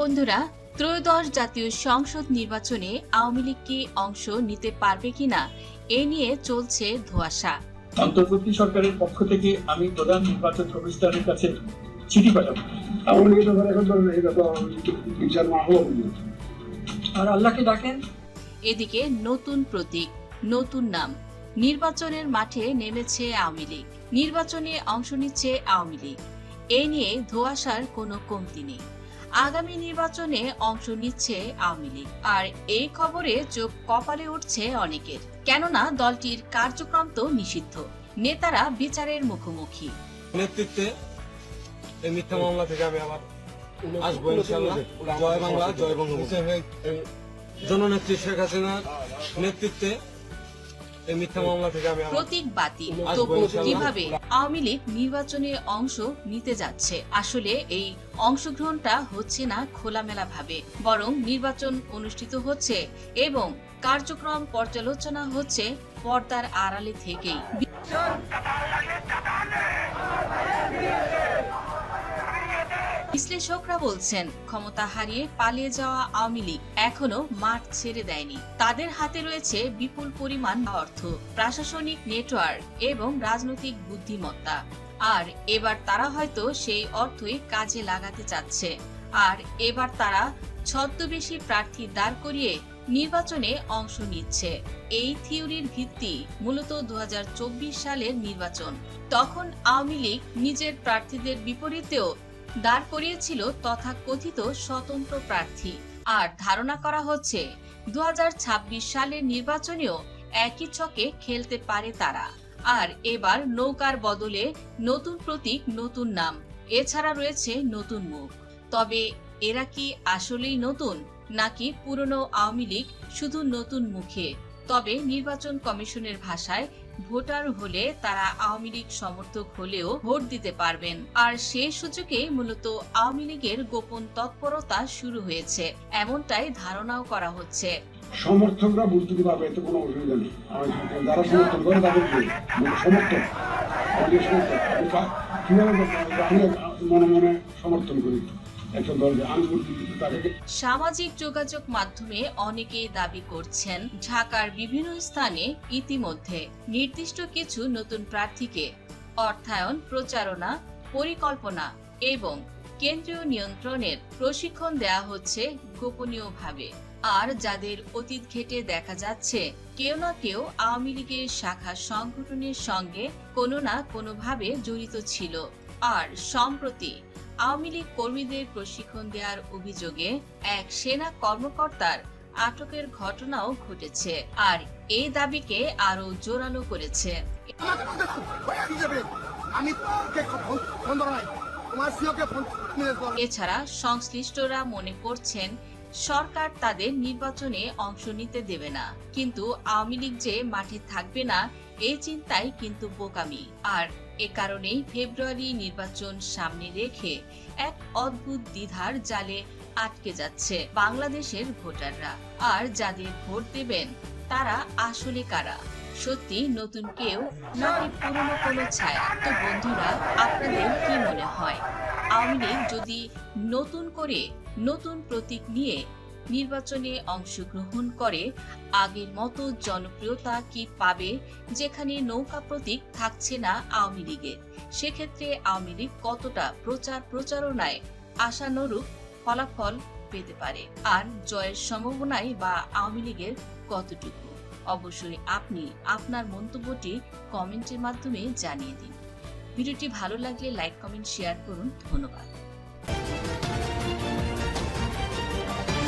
বন্ধুরা ত্রয়োদশ জাতীয় সংসদ নির্বাচনে আওয়ামী লীগ কি অংশ নিতে পারবে কিনা এ নিয়ে চলছে ধোঁয়াশা। অন্তর্বর্তী সরকারের পক্ষ থেকে আমি প্রধান নির্বাচন কমিশনারের কাছে চিঠি পাঠাবো। আওয়ামী লীগের ব্যাপারে এখন ধরেন এটা তো বিচার না হওয়া আর আল্লাহকে ডাকেন? এদিকে নতুন প্রতীক নতুন নাম নির্বাচনের মাঠে নেমেছে আওয়ামী লীগ নির্বাচনে অংশ নিচ্ছে আওয়ামী লীগ। এ নিয়ে ধোঁয়াশার কোনো কমতি নেই। আগামী নির্বাচনে অংশ নিচ্ছে আওয়ামী লীগ। আর এই খবরে চোখ কপালে উঠছে অনেকের। কেননা দলটির কার্যক্রম তো নিষিদ্ধ। নেতারা বিচারের মুখোমুখি। নেতৃত্বে এই মিথ্যা মামলা থেকে আমি আবার আসব ইনশাল্লাহ জয় বাংলা, জয় বঙ্গবন্ধু। জননেত্রী শেখ হাসিনার নেতৃত্বে প্রতীক বাতিল। তবু কীভাবে আওয়ামী লীগ নির্বাচনে অংশ নিতে যাচ্ছে? আসলে এই অংশগ্রহণটা হচ্ছে না খোলামেলা ভাবে বরং নির্বাচন অনুষ্ঠিত হচ্ছে এবং কার্যক্রম পর্যালোচনা হচ্ছে পর্দার আড়ালে থেকেই। বিশ্লেষকরা বলছেন, ক্ষমতা হারিয়ে পালিয়ে যাওয়া আওয়ামী লীগ এখনও মাঠ ছেড়ে দেয়নি। তাদের হাতে রয়েছে বিপুল পরিমাণ অর্থ, প্রশাসনিক নেটওয়ার্ক এবং রাজনৈতিক বুদ্ধিমত্তা। আর এবার তারা হয়তো সেই অর্থই কাজে লাগাতে চাচ্ছে। আর এবার তারা ছদ্মবেশী প্রার্থী দাঁড় করিয়ে নির্বাচনে অংশ নিচ্ছে। এই থিওরির ভিত্তি মূলত দু হাজার চব্বিশ সালের নির্বাচন। তখন আওয়ামী লীগ নিজের প্রার্থীদের বিপরীতেও দাঁড় করিয়েছিল তথাকথিত স্বতন্ত্র প্রার্থী। আর ধারণা করা হচ্ছে, দু সালের নির্বাচনেও একই ছকে খেলতে পারে তারা। আর এবার নৌকার বদলে নতুন প্রতীক, নতুন নাম। এছাড়া রয়েছে নতুন মুখ। তবে এরা কি আসলেই নতুন, নাকি পুরনো আওয়ামী লীগ শুধু নতুন মুখে? তবে নির্বাচন কমিশনের ভাষায় ভোটার হলে তারা আওয়ামী লীগ সমর্থক হলেও ভোট দিতে পারবেন। আর সেই সুযোগে মূলত আওয়ামী লীগের গোপন তৎপরতা শুরু হয়েছে। এমনটাই ধারণাও করা হচ্ছে। সমর্থকরা ভোট দিতে পারবে, এতে কোনো অসুবিধা নেই। যারা সমর্থন করে তাদেরকে মানে সমর্থক কীভাবে মনে মনে সমর্থন করি। সামাজিক যোগাযোগ মাধ্যমে অনেকেই দাবি করছেন, ঢাকার বিভিন্ন স্থানে ইতিমধ্যে নির্দিষ্ট কিছু নতুন প্রার্থীকে অর্থায়ন, প্রচারণা, পরিকল্পনা এবং কেন্দ্রীয় নিয়ন্ত্রণের প্রশিক্ষণ দেয়া হচ্ছে গোপনীয়ভাবে। আর যাদের অতীত ঘেটে দেখা যাচ্ছে, কেউ না কেউ আওয়ামী লীগের শাখা সংগঠনের সঙ্গে কোনো না কোনোভাবে জড়িত ছিল। আর সম্প্রতি আওয়ামী লীগ কর্মীদের প্রশিক্ষণ দেওয়ার অভিযোগে এক সেনা কর্মকর্তার আটকের ঘটনাও ঘটেছে আর এই দাবিকে আরও জোরালো করেছে। এছাড়া সংশ্লিষ্টরা মনে করছেন সরকার তাদের নির্বাচনে অংশ নিতে দেবে না। কিন্তু আওয়ামী লীগ যে মাঠে থাকবে না এই চিন্তাই কিন্তু বোকামি। আর এ কারণেই ফেব্রুয়ারি নির্বাচন সামনে রেখে এক অদ্ভুত দ্বিধার জালে আটকে যাচ্ছে বাংলাদেশের ভোটাররা। আর যাদের ভোট দেবেন, তারা আসলে কারা? সত্যি নতুন কেউ নাকি পুরনো কোনো ছায়া? তো বন্ধুরা, আপনাদের কি মনে হয়? আওয়ামী লীগ যদি নতুন করে নতুন প্রতীক নিয়ে নির্বাচনে অংশগ্রহণ করে। আগের মতো জনপ্রিয়তা কি পাবে? যেখানে নৌকা প্রতীক থাকছে না আওয়ামী লীগের। সেক্ষেত্রে আওয়ামী লীগ কতটা প্রচার প্রচারণায় আশানুরূপ ফলাফল পেতে পারে? আর জয়ের সম্ভাবনায় বা আওয়ামী লীগের কতটুকু? অবশ্যই আপনি আপনার মন্তব্যটি কমেন্টের মাধ্যমে জানিয়ে দিন। ভিডিওটি ভালো লাগলে লাইক, কমেন্ট, শেয়ার করুন। ধন্যবাদ।